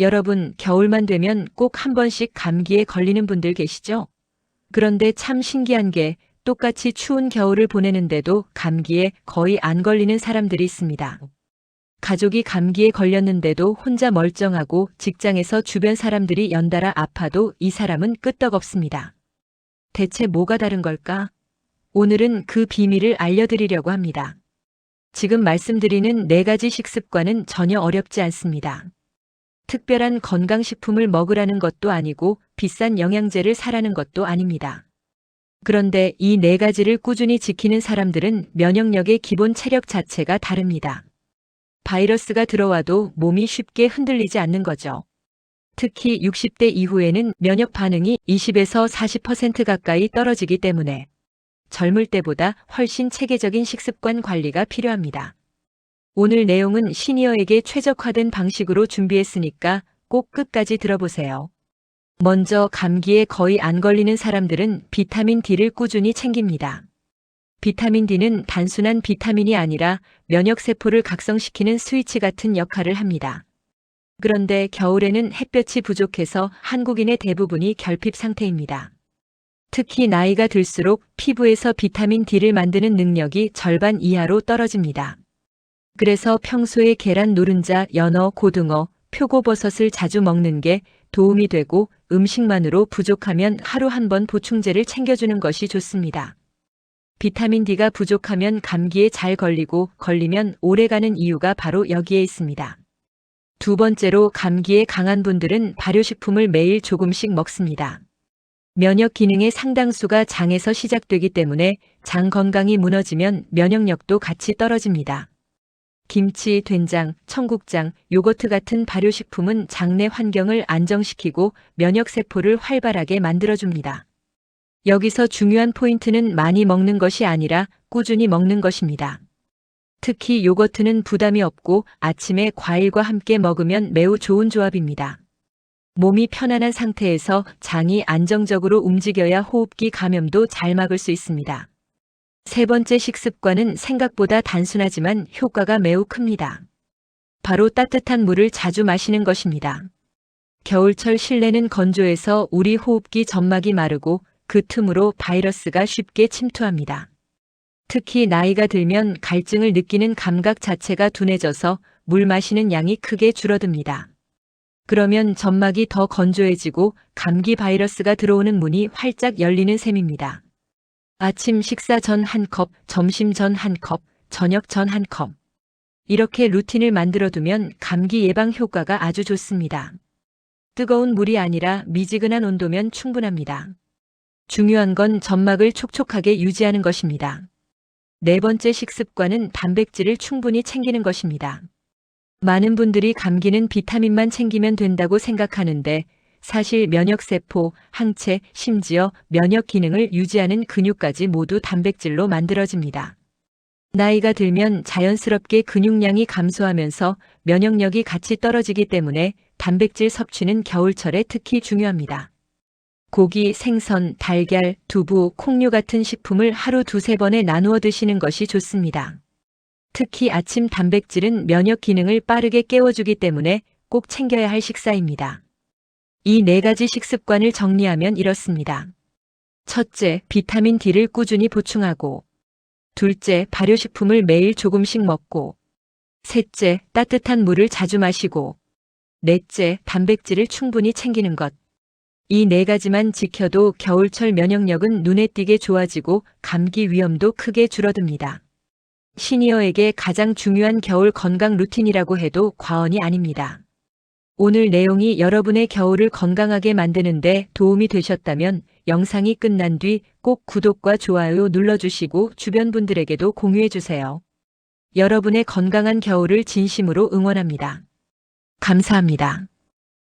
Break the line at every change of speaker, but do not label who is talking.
여러분, 겨울만 되면 꼭 한 번씩 감기에 걸리는 분들 계시죠? 그런데 참 신기한 게 똑같이 추운 겨울을 보내는데도 감기에 거의 안 걸리는 사람들이 있습니다. 가족이 감기에 걸렸는데도 혼자 멀쩡하고 직장에서 주변 사람들이 연달아 아파도 이 사람은 끄떡없습니다. 대체 뭐가 다른 걸까? 오늘은 그 비밀을 알려드리려고 합니다. 지금 말씀드리는 네 가지 식습관은 전혀 어렵지 않습니다. 특별한 건강식품을 먹으라는 것도 아니고 비싼 영양제를 사라는 것도 아닙니다. 그런데 이 네 가지를 꾸준히 지키는 사람들은 면역력의 기본 체력 자체가 다릅니다. 바이러스가 들어와도 몸이 쉽게 흔들리지 않는 거죠. 특히 60대 이후에는 면역 반응이 20에서 40% 가까이 떨어지기 때문에 젊을 때보다 훨씬 체계적인 식습관 관리가 필요합니다. 오늘 내용은 시니어에게 최적화된 방식으로 준비했으니까 꼭 끝까지 들어보세요. 먼저 감기에 거의 안 걸리는 사람들은 비타민 D를 꾸준히 챙깁니다. 비타민 D는 단순한 비타민이 아니라 면역세포를 각성시키는 스위치 같은 역할을 합니다. 그런데 겨울에는 햇볕이 부족해서 한국인의 대부분이 결핍 상태입니다. 특히 나이가 들수록 피부에서 비타민 D를 만드는 능력이 절반 이하로 떨어집니다. 그래서 평소에 계란 노른자, 연어, 고등어, 표고버섯을 자주 먹는 게 도움이 되고 음식만으로 부족하면 하루 한 번 보충제를 챙겨주는 것이 좋습니다. 비타민 D가 부족하면 감기에 잘 걸리고 걸리면 오래가는 이유가 바로 여기에 있습니다. 두 번째로 감기에 강한 분들은 발효식품을 매일 조금씩 먹습니다. 면역 기능의 상당수가 장에서 시작되기 때문에 장 건강이 무너지면 면역력도 같이 떨어집니다. 김치, 된장, 청국장, 요거트 같은 발효식품은 장내 환경을 안정시키고 면역세포를 활발하게 만들어줍니다. 여기서 중요한 포인트는 많이 먹는 것이 아니라 꾸준히 먹는 것입니다. 특히 요거트는 부담이 없고 아침에 과일과 함께 먹으면 매우 좋은 조합입니다. 몸이 편안한 상태에서 장이 안정적으로 움직여야 호흡기 감염도 잘 막을 수 있습니다. 세 번째 식습관은 생각보다 단순하지만 효과가 매우 큽니다. 바로 따뜻한 물을 자주 마시는 것입니다. 겨울철 실내는 건조해서 우리 호흡기 점막이 마르고 그 틈으로 바이러스가 쉽게 침투합니다. 특히 나이가 들면 갈증을 느끼는 감각 자체가 둔해져서 물 마시는 양이 크게 줄어듭니다. 그러면 점막이 더 건조해지고 감기 바이러스가 들어오는 문이 활짝 열리는 셈입니다. 아침 식사 전 한 컵, 점심 전 한 컵, 저녁 전 한 컵. 이렇게 루틴을 만들어두면 감기 예방 효과가 아주 좋습니다. 뜨거운 물이 아니라 미지근한 온도면 충분합니다. 중요한 건 점막을 촉촉하게 유지하는 것입니다. 네 번째 식습관은 단백질을 충분히 챙기는 것입니다. 많은 분들이 감기는 비타민만 챙기면 된다고 생각하는데 사실 면역세포, 항체, 심지어 면역 기능을 유지하는 근육까지 모두 단백질로 만들어집니다. 나이가 들면 자연스럽게 근육량이 감소하면서 면역력이 같이 떨어지기 때문에 단백질 섭취는 겨울철에 특히 중요합니다. 고기, 생선, 달걀, 두부, 콩류 같은 식품을 하루 두세 번에 나누어 드시는 것이 좋습니다. 특히 아침 단백질은 면역 기능을 빠르게 깨워주기 때문에 꼭 챙겨야 할 식사입니다. 이 네 가지 식습관을 정리하면 이렇습니다. 첫째, 비타민 D를 꾸준히 보충하고, 둘째, 발효식품을 매일 조금씩 먹고, 셋째, 따뜻한 물을 자주 마시고, 넷째, 단백질을 충분히 챙기는 것. 이 네 가지만 지켜도 겨울철 면역력은 눈에 띄게 좋아지고 감기 위험도 크게 줄어듭니다. 시니어에게 가장 중요한 겨울 건강 루틴이라고 해도 과언이 아닙니다. 오늘 내용이 여러분의 겨울을 건강하게 만드는데 도움이 되셨다면 영상이 끝난 뒤 꼭 구독과 좋아요 눌러주시고 주변 분들에게도 공유해주세요. 여러분의 건강한 겨울을 진심으로 응원합니다. 감사합니다.